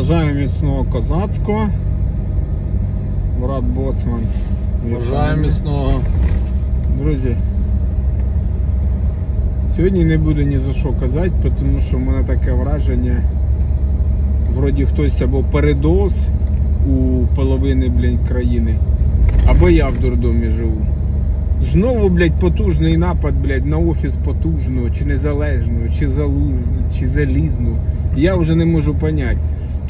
Бажаю міцного козацького. Брат Боцман. Бажаю міцного. Друзі. Сьогодні не буду ні за що казати, тому що в мене таке враження. Вроді хтось або передоз у половини блін, країни, або я в дурдомі живу. Знову, блядь, потужний напад, блядь, на офіс потужного, чи незалежного, чи залужного, чи залізного. Я вже не можу поняти.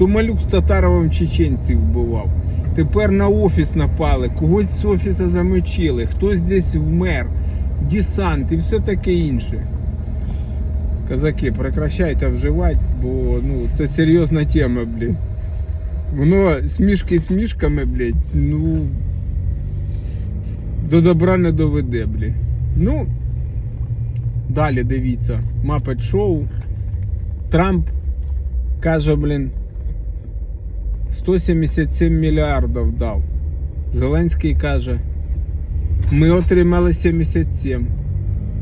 То малюк з Татаровим чеченців вбивав. Тепер на офіс напали, когось з офіса замочили, хтось десь вмер, десант і все таке інше. Казаки, прекращайте вживати, бо ну, це серйозна тема, блін. Воно смішки смішками, блядь, ну до добра не доведе, блін. Ну, далі дивіться. Мапет шоу. Трамп каже, блін, 177 мільярдів дав. Зеленський каже, ми отримали 77.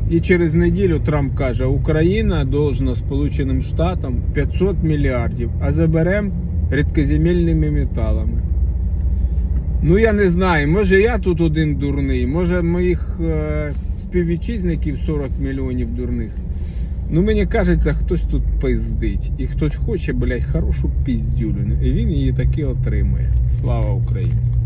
І через неділю Трамп каже, Україна должна Сполученим Штатам 500 мільярдів, а заберемо рідкоземельними металами. Ну я не знаю, може я тут один дурний, може моїх е, співвітчизників 40 мільйонів дурних. Ну мені кажеться, хтось тут пиздить. І хтось хоче, блядь, хорошу піздюлю. І він її таки отримує. Слава Україні!